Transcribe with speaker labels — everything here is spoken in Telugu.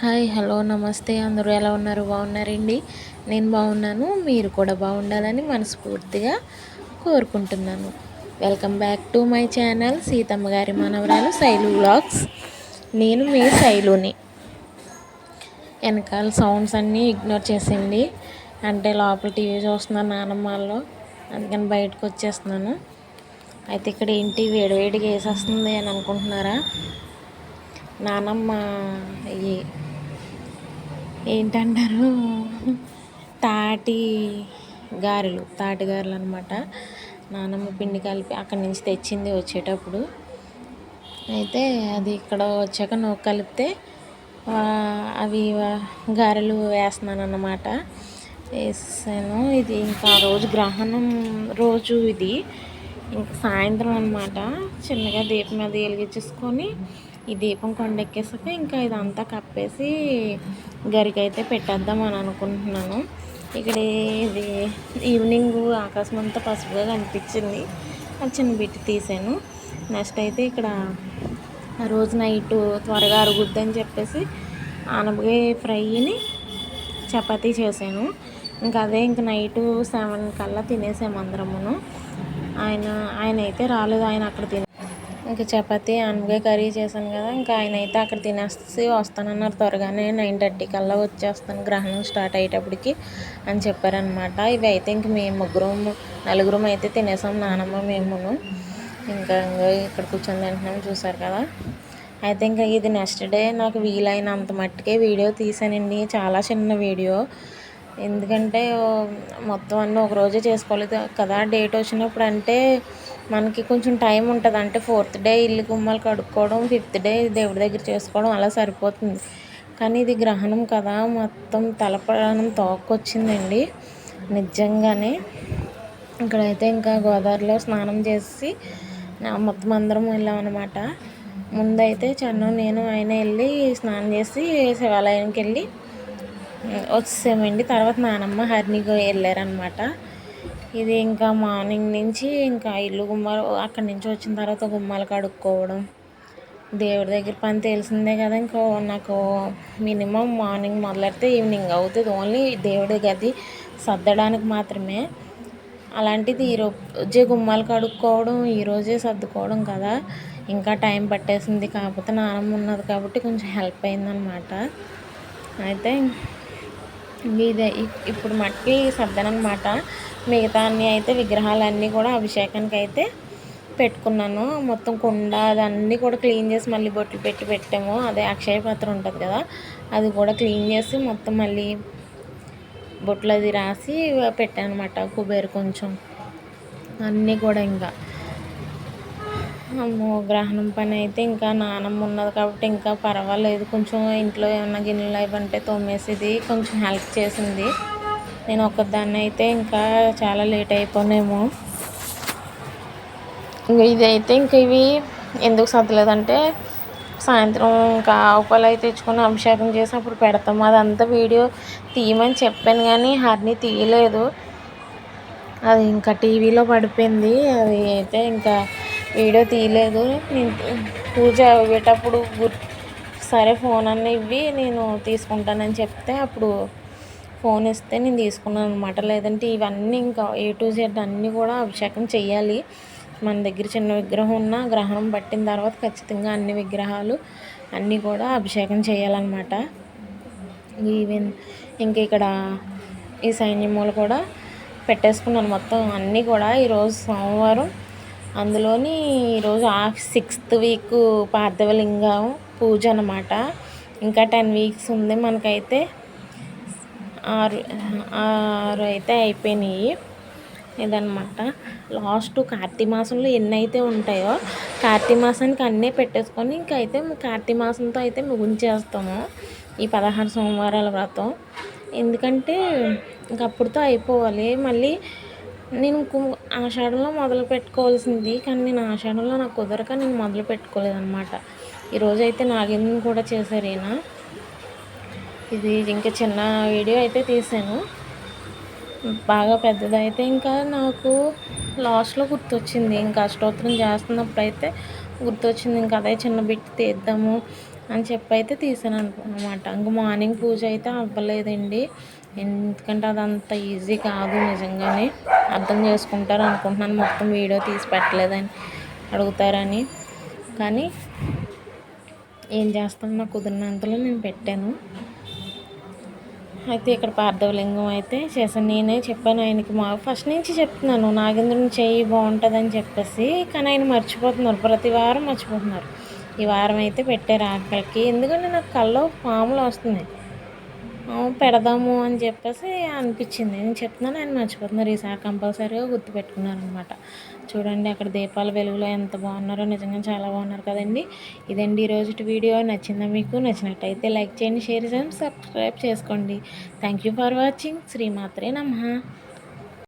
Speaker 1: హాయ్ హలో నమస్తే. అందరూ ఎలా ఉన్నారు? బాగున్నారండి? నేను బాగున్నాను. మీరు కూడా బాగుండాలని మనస్ఫూర్తిగా కోరుకుంటున్నాను. Welcome back to my channel Seethamma గారి మనవరాలు శైలు వ్లాగ్స్. నేను మీ శైలుని. వెనకాల సౌండ్స్ అన్నీ ఇగ్నోర్ చేసేయండి. అంటే లోపల టీవీ చూస్తున్నాను నానమ్మలో అందుకని బయటకు వచ్చేస్తున్నాను. అయితే ఇక్కడ ఏంటి వేడివేడిగా వేసేస్తుంది అని అనుకుంటున్నారా? నానమ్మ ఈ ఏంటంటారు? తాటి గారెలు తాటి గారెలు అనమాట నానమ్మ పిండి కలిపి అక్కడి నుంచి తెచ్చింది వచ్చేటప్పుడు. అయితే అది ఇక్కడ వచ్చాక నువ్వు కలిపితే అవి గారెలు వేస్తున్నాను అన్నమాట. వేసాను. ఇది ఇంకా రోజు గ్రహణం రోజు ఇది. ఇంకా సాయంత్రం అనమాట చిన్నగా దీపం అది వెలిగించేసుకొని ఈ దీపం కొండెక్కేసాక ఇంకా ఇదంతా కప్పేసి గరికైతే పెట్టేద్దాం అని అనుకుంటున్నాను. ఇక్కడ ఇది ఈవినింగ్ ఆకాశం అంతా పసుపుగా కనిపించింది. అది చిన్న బిట్టి తీసాను. నెక్స్ట్ అయితే ఇక్కడ ఆ రోజు నైట్ త్వరగా అరుగుద్దని చెప్పేసి ఆనపకాయ ఫ్రైని చపాతీ చేశాను. ఇంకా అదే ఇంక నైట్ సెవెన్ కల్లా తినేసాము అందరమును. ఆయన ఆయన అయితే రాలేదు. ఆయన అక్కడ తినే ఇంకా చపాతి ఆనపకాయ కర్రీ చేశాను కదా ఇంకా ఆయన అయితే అక్కడ తినేసి వస్తానన్నారు త్వరగానే నైన్ థర్టీ కల్లా వచ్చేస్తాను గ్రహణం స్టార్ట్ అయ్యేటప్పటికి అని చెప్పారనమాట ఇవి అయితే ఇంక మేము ముగ్గురం నలుగురం అయితే తినేసాం నానమ్మ మేమును. ఇంకా ఇక్కడ కూర్చొని తింటున్నాం చూసారు కదా. అయితే ఇంకా ఇది నెక్స్ట్ డే నాకు వీలైనంత మట్టుకే వీడియో తీసానండి. చాలా చిన్న వీడియో. ఎందుకంటే మొత్తం అన్నీ ఒక రోజే చేసుకోలేదు కదా? డేట్ వచ్చినప్పుడు అంటే మనకి కొంచెం టైం ఉంటుంది. అంటే ఫోర్త్ డే ఇల్లు గుమ్మాలు కడుక్కోవడం ఫిఫ్త్ డే దేవుడి దగ్గర చేసుకోవడం అలా సరిపోతుంది. కానీ ఇది గ్రహణం కదా? మొత్తం తలప్రాణం తోకొచ్చిందండి నిజంగానే. ఇక్కడైతే ఇంకా గోదావరిలో స్నానం చేసి మొత్తం అందరం వెళ్ళామన్నమాట. ముందైతే చన్ను నేను ఆయన వెళ్ళి స్నానం చేసి శివాలయానికి వెళ్ళి వచ్చేసామండి. తర్వాత నానమ్మ హరిణికి వెళ్ళారనమాట ఇది ఇంకా మార్నింగ్ నుంచి ఇంకా ఇల్లు గుమ్మాలు అక్కడి నుంచి వచ్చిన తర్వాత గుమ్మాలు కడుక్కోవడం. దేవుడి దగ్గర పని తెలిసిందే కదా ఇంకా నాకు మినిమం మార్నింగ్ మొదలెడితే ఈవినింగ్ అవుతుంది. ఓన్లీ దేవుడి గది సర్దడానికి మాత్రమే. అలాంటిది ఈరోజే గుమ్మాలు కడుక్కోవడం ఈరోజే సర్దుకోవడం కదా. ఇంకా టైం పట్టేసింది. కాకపోతే నానమ్మ ఉన్నది కాబట్టి కొంచెం హెల్ప్ అయిందనమాట అయితే ఇదే ఇప్పుడు మట్టి సర్దనమాట మిగతా అన్నీ అయితే విగ్రహాలన్నీ కూడా అభిషేకానికి అయితే పెట్టుకున్నాను. మొత్తం కుండ అదన్నీ కూడా క్లీన్ చేసి మళ్ళీ బొట్లు పెట్టి పెట్టాము. అదే అక్షయ పాత్ర ఉంటుంది కదా అది కూడా క్లీన్ చేసి మొత్తం మళ్ళీ బొట్లు అది రాసి పెట్టాను అనమాట కుబేరు కొంచెం. అన్నీ కూడా ఇంకా అమ్మో గ్రహణం పని అయితే ఇంకా నానమ్మ ఉన్నది కాబట్టి ఇంకా పర్వాలేదు. కొంచెం ఇంట్లో ఏమన్నా గిన్నెలు ఇవ్వంటే తోమేసేది కొంచెం హెల్ప్ చేసింది. నేను ఒక్కదాన్ని అయితే ఇంకా చాలా లేట్ అయిపోనేమో. ఇంకా ఇదైతే ఇంకా ఇవి ఎందుకు సర్దలేదంటే సాయంత్రం ఇంకా ఆవుపాలు అయితే తెచ్చుకొని అభిషేకం చేసి అప్పుడు పెడతాం. అదంతా వీడియో తీయమని చెప్పాను కానీ హర్ని తీయలేదు. అది ఇంకా టీవీలో పడిపోయింది. అది అయితే ఇంకా వీడియో తీయలేదు. నేను పూజ గుర్ సరే ఫోన్ అన్న ఇవ్వి నేను తీసుకుంటానని చెప్తే అప్పుడు ఫోన్ ఇస్తే నేను తీసుకున్నాను అనమాట లేదంటే ఇవన్నీ ఇంకా ఏ టు జెడ్ అన్నీ కూడా అభిషేకం చేయాలి మన దగ్గర చిన్న విగ్రహం ఉన్న గ్రహణం పట్టిన తర్వాత ఖచ్చితంగా అన్ని విగ్రహాలు అన్నీ కూడా అభిషేకం చేయాలన్నమాట ఈవెన్ ఇంక ఇక్కడ ఈ సైన్యములు కూడా పెట్టేసుకున్నాను మొత్తం అన్నీ కూడా. ఈరోజు సోమవారం అందులోని ఈరోజు ఆఫ్ సిక్స్త్ వీక్ పార్థవలింగం పూజ అనమాట ఇంకా టెన్ వీక్స్ ఉంది మనకైతే. ఆరు ఆరు అయితే అయిపోయినాయి. ఇదనమాట లాస్ట్ కార్తీక మాసంలో ఎన్ని అయితే ఉంటాయో కార్తీక మాసానికి అన్నీ పెట్టేసుకొని ఇంకా అయితే కార్తీక మాసంతో అయితే ముగించేస్తాము. ఈ పదహారు సోమవారాల వ్రతం. ఎందుకంటే ఇంకప్పుడుతో అయిపోవాలి. మళ్ళీ నేను ఆషాఢంలో మొదలు పెట్టుకోవాల్సింది కానీ నేను ఆషాఢంలో నాకు కుదరక నేను మొదలు పెట్టుకోలేదన్నమాట. ఈరోజు అయితే నాగేంద్రం కూడా చేశారు ఈయన. ఇది ఇంకా చిన్న వీడియో అయితే తీసాను బాగా పెద్దదైతే ఇంకా నాకు లాస్ట్లో గుర్తొచ్చింది. ఇంకా అష్టోత్తరం చేస్తున్నప్పుడు అయితే గుర్తొచ్చింది ఇంకా అదే చిన్న బిట్ తీద్దాము అని చెప్పి అయితే తీసాను అనమాట ఇంక మార్నింగ్ పూజ అయితే అవ్వలేదండి. ఎందుకంటే అదంత ఈజీ కాదు నిజంగానే. అర్థం చేసుకుంటారు అనుకుంటున్నాను. మొత్తం వీడియో తీసి పెట్టలేదని అడుగుతారని. కానీ ఏం చేస్తాను నాకు కుదిరినంతలో నేను పెట్టాను. అయితే ఇక్కడ పార్థవలింగం అయితే చేశాను. నేనే చెప్పాను ఆయనకి మా ఫస్ట్ నుంచి చెప్తున్నాను. నాగేంద్రుని చెయ్యి బాగుంటుందని చెప్పేసి కానీ ఆయన మర్చిపోతున్నారు. ప్రతి వారం మర్చిపోతున్నారు. ఈ వారం అయితే పెట్టారు ఆకలికి. ఎందుకంటే నాకు కళ్ళు పాములు వస్తున్నాయి. పెడదాము అని చెప్పేసి అనిపించింది. నేను చెప్తున్నాను ఆయన మర్చిపోతున్నారు ఈసారి కంపల్సరీగా గుర్తుపెట్టుకున్నారు అనమాట చూడండి అక్కడ దీపాల వెలుగులో ఎంత బాగున్నారో. నిజంగా చాలా బాగున్నారు కదండి. ఇదండి ఈరోజు వీడియో. నచ్చిందా మీకు? నచ్చినట్టయితే లైక్ చేయండి షేర్ చేయండి సబ్స్క్రైబ్ చేసుకోండి. Thank you for watching. శ్రీమాత్రే నమ.